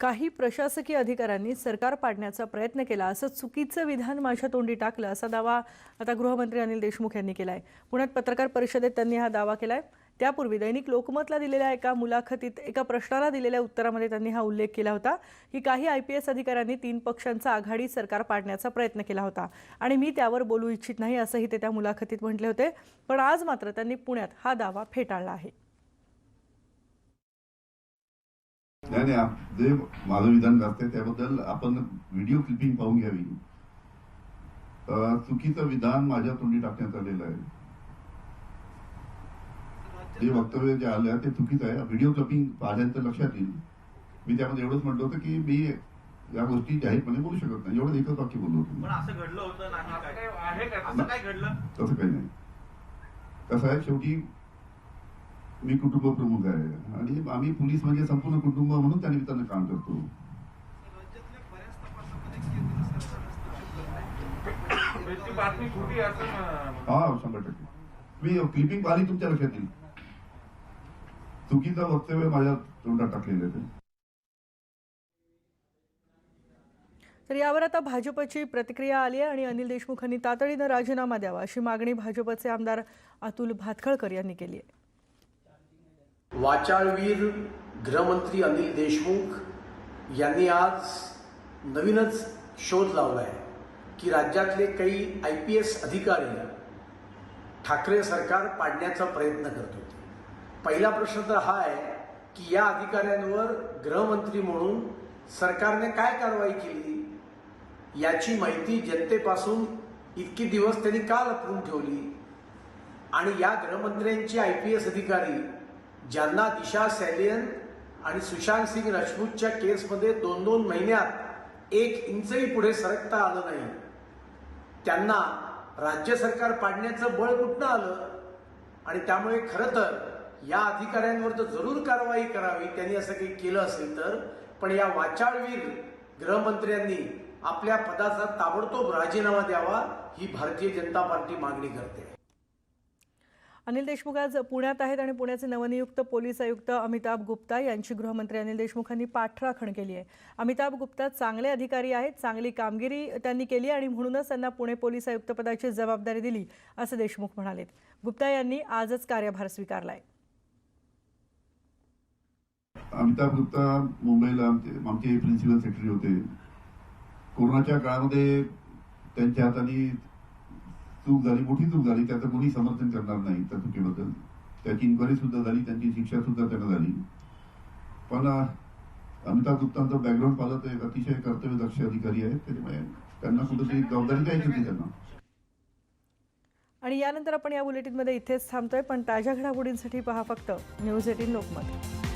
काही प्रशासकीय अधिकाऱ्यांनी सरकार पाडण्याचा प्रयत्न केला असं चुकीचं विधान माझ्या तोंडी टाकलं असा दावा आता गृहमंत्री अनिल देशमुख यांनी केला आहे पुण्यात पत्रकार परिषदेत त्यांनी हा दावा केला आहे त्यापूर्वी दैनिक लोकमतला दिलेल्या एका मुलाखतीत एका प्रश्नाला दिलेल्या उत्तरामध्ये त्यांनी हा उल्लेख केला होता की काही आय पी एस अधिकाऱ्यांनी तीन पक्षांचा आघाडी सरकार पाडण्याचा प्रयत्न केला होता. आणि मी त्यावर बोलू इच्छित नाही असंही ते त्या मुलाखतीत म्हटले होते. पण आज मात्र त्यांनी पुण्यात हा दावा फेटाळला आहे. नाही नाही जे माझं विधान असते त्याबद्दल आपण व्हिडिओ क्लिपिंग पाहून घ्यावी. अं, चुकीचं विधान माझ्या तोंडी टाकण्यात आलेलं आहे. जे वक्तव्य जे आलं ते चुकीचं आहे. व्हिडिओ क्लिपिंग पाहिल्यानंतर लक्षात येईल. मी त्यामध्ये एवढंच म्हटलं होतं की मी या गोष्टी जाहीरपणे बोलू शकत नाही. एवढं एकच वाक्य बोललो होतो मी. पण असं घडलं होतं नाही असं काय? काय आहे का? असं काय घडलं? तसं काही नाही. कसं आहे शेवटी मी कुटुंब प्रमुख आहे. आणि आम्ही पोलीस म्हणजे संपूर्ण कुटुंब म्हणून त्या निमित्तानं काम करतो. हा शंभर टक्के. मी क्लिपिंग पाहिली तुमच्या लक्षात येईल. चुकीचं वक्तव्य माझ्या तोंडात टाकलेलं आहे. ते. तर यावर आता भाजपची प्रतिक्रिया आली आहे आणि अनिल देशमुखांनी तातडीनं राजीनामा द्यावा अशी मागणी भाजपचे आमदार अतुल भातखळकर यांनी केली आहे. वाचाळवीर गृहमंत्री अनिल देशमुख यांनी आज नवीनच शोध लावला आहे की राज्यातले काही आय पी एस अधिकारी ठाकरे सरकार पाडण्याचा प्रयत्न करत होते. पहिला प्रश्न तर हा आहे की या अधिकाऱ्यांवर गृहमंत्री म्हणून सरकारने काय कारवाई केली? याची माहिती जनतेपासून इतके दिवस त्यांनी का लपवून ठेवली? आणि या गृहमंत्र्यांचे आय पी एस अधिकारी ज्यांना दिशा सॅलियन आणि सुशांत सिंग राजपूतच्या केसमध्ये दोन दोन महिन्यात एक इंचही पुढे सरकता आलं नाही. त्यांना राज्य सरकार पाडण्याचं बळ कुठनं आलं? आणि त्यामुळे खरं तर या अधिकाऱ्यांवर तर जरूर कारवाई करावी त्यांनी असं काही केलं असेल तर. पण या वाचाळवीर गृहमंत्र्यांनी आपल्या पदाचा ताबडतोब राजीनामा द्यावा ही भारतीय जनता पार्टी मागणी करते. अनिल देशमुख आज पुण्यात आहेत आणि पुण्याचे नवनियुक्त पोलीस आयुक्त अमिताभ गुप्ता यांची गृहमंत्री अनिल देशमुखांनी पाठराखण केली आहे. अमिताभ गुप्ता चांगले अधिकारी आहेत चांगली कामगिरी त्यांनी केली आणि म्हणूनच त्यांना पुणे पोलीस आयुक्तपदाची जबाबदारी दिली असं देशमुख म्हणालेत. गुप्ता यांनी आजच कार्यभार स्वीकारला आहे अमिताभ गुप्ता मुंबईला आमचे प्रिन्सिपल सेक्रेटरी होते. कोरोनाच्या काळामध्ये त्यांच्या हाताने चूक झाली मोठी चूक झाली त्याचं कोणी समर्थन करणार नाही त्या चुकीबद्दल. त्याची इन्क्वायरी सुद्धा झाली त्यांची शिक्षा सुद्धा त्यांना झाली. पण अमिताभ गुप्तांचं बॅकग्राऊंड पाहिलं तर एक अतिशय कर्तव्यदक्ष अधिकारी आहेत त्याच्यामुळे म्हणजे त्यांना कुठेतरी जबाबदारी द्यायची होती त्यांना. आणि यानंतर आपण या बुलेटिनमध्ये इथेच थांबतोय पण ताज्या घडामोडींसाठी पहा फक्त न्यूज एटीन लोकमत.